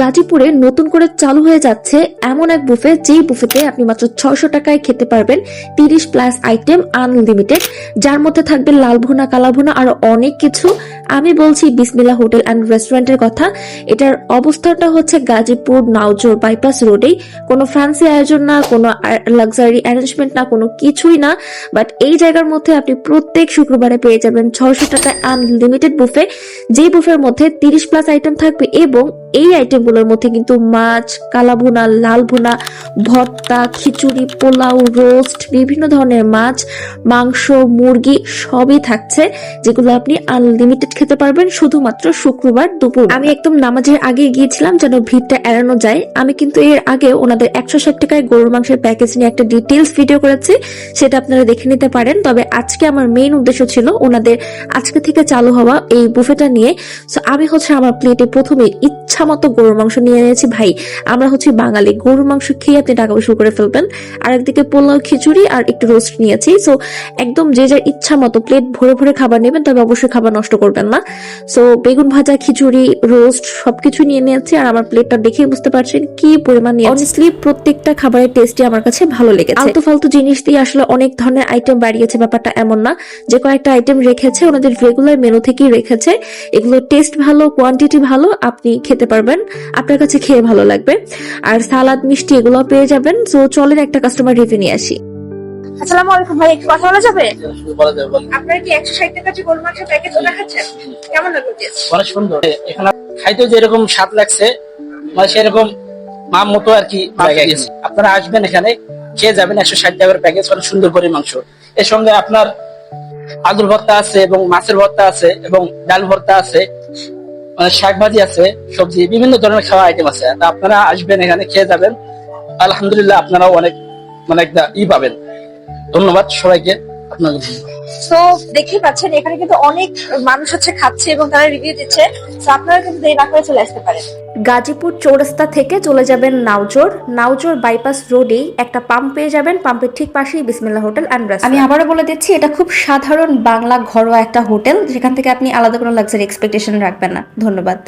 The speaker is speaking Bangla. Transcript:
গাজীপুরে নতুন করে চালু হয়ে যাচ্ছে এমন এক বুফে, যেই বুফেতে আপনি মাত্র ছয়শো টাকায় খেতে পারবেন তিরিশ প্লাস আইটেম আনলিমিটেড, যার মধ্যে থাকবে লাল ভুনা কালা ভুনা আরও অনেক কিছু। আমি বলছি বিসমিল্লা হোটেল অ্যান্ড রেস্টুরেন্টের কথা। এটার অবস্থানটা হচ্ছে গাজীপুর নাওজোর বাইপাস রোডেই। কোনো ফ্যান্সি আয়োজন না, কোনো লাক্সারি অ্যারেঞ্জমেন্ট না, কোনো কিছুই না। বাট এই জায়গার মধ্যে আপনি প্রত্যেক শুক্রবারে পেয়ে যাবেন ছয়শো টাকায় আনলিমিটেড বুফে, যেই বুফের মধ্যে তিরিশ প্লাস আইটেম থাকবে এবং এই আইটেমগুলোর মধ্যে কিন্তু মাছ কালা ভুনা লাল ভুনা ভর্তা, খিচুড়ি, পোলাও, রোস্ট, বিভিন্ন ধরনের মাছ, মাংস, মুরগি সবই থাকছে, যেগুলো আপনি আনলিমিটেড খেতে পারবেন শুধুমাত্র শুক্রবার দুপুর। আমি একদম নামাজের আগে গিয়েছিলাম যেন ভিড়টা এড়ানো যায়। আমি কিন্তু এর আগে ওনাদের একশো ষাট টাকায় গরুর মাংসের প্যাকেজ নিয়ে একটা ডিটেলস ভিডিও করেছি, সেটা আপনারা দেখে নিতে পারেন। তবে আজকে আমার মেইন উদ্দেশ্য ছিল ওনাদের আজকে থেকে চালু হওয়া এই বুফেটা নিয়ে। সো আমি হচ্ছে আমার প্লেটে প্রথমে ইচ্ছা মতো গরুর মাংস নিয়ে নিয়েছি ভাই, আমরা হচ্ছে বাঙালি, গরুর মাংস খেয়ে আপনি টাকা শুরু করে ফেলবেন। আর একদিকে পোলাও খিচুড়ি আর একটু রোস্ট নিয়েছি। সো একদম যে যার ইচ্ছা মতো প্লেট ভরে ভরে খাবার নেবেন তবে অবশ্যই খাবার নষ্ট করবেন না। সো বেগুন ভাজা খিচুড়ি রোস্ট সবকিছু নিয়ে নিয়েছি আর আমার প্লেটটা দেখেই বুঝতে পারছেন কি পরিমাণ নিয়ে অনেস্টলি প্রত্যেকটা খাবারের টেস্টই আমার কাছে ভালো লেগেছে। আলতু ফালতু জিনিস দিয়ে আসলে অনেক ধরনের আইটেম বাড়িয়েছে ব্যাপারটা এমন না। যে কয়েকটা আইটেম রেখেছে ওনাদের রেগুলার মেনু থেকেই রেখেছে। এগুলো টেস্ট ভালো কোয়ান্টিটি ভালো আপনি খেতে পারবেন। আপনার কাছে খেয়ে ভালো লাগবে। আর সালাদ মিষ্টি এগুলো পেয়ে যাবেন। সো চলেন একটা কাস্টমার রিভিউ নিয়ে আসি। আসসালামু আলাইকুম ভাই একটু কথা বলা যাবে? বলা যাবে বলেন। আপনারা কি একশো ষাট টাকা যে গরু মাংসের প্যাকেজ দেখাচ্ছেন? কেমন লাগল টেস্ট অনেক সুন্দর। এখানে খাইতে যেরকম স্বাদ লাগছে মানে সেরকম মা মতো আর কি। আপনারা আসবেন এখানে খেয়ে যাবেন একশো ষাট টাকার প্যাকেজ অনেক সুন্দর করে মাংস। এর সঙ্গে আপনার আলুর ভর্তা আছে এবং মাছের ভর্তা আছে এবং ডাল ভর্তা আছে মানে শাক ভাজি আছে সবজি বিভিন্ন ধরনের খাওয়া আইটেম আছে। আপনারা আসবেন এখানে খেয়ে যাবেন। আলহামদুলিল্লাহ আপনারাও অনেক মানে একটা ই পাবেন। ধন্যবাদ সবাইকে আপনাকে তো পাচ্ছেন এখানে কিন্তু অনেক মানুষ হচ্ছে খাচ্ছে এবং তারা রিভিউ দিচ্ছে। তো আপনারা কিন্তু দেরি না করে চলে আসতে পারেন। গাজীপুর চৌরাস্তা থেকে চলে যাবেন নাওজোর। নাওজোর বাইপাস রোডেই একটা পাম্প পেয়ে যাবেন। পাম্পের ঠিক পাশেই বিসমিল্লা হোটেল অ্যান্ড আমি আবারও বলে দিচ্ছি এটা খুব সাধারণ বাংলা ঘরোয়া একটা হোটেল যেখান থেকে আপনি আলাদা কোনো লাক্সারি এক্সপেকটেশন রাখবেন না। ধন্যবাদ।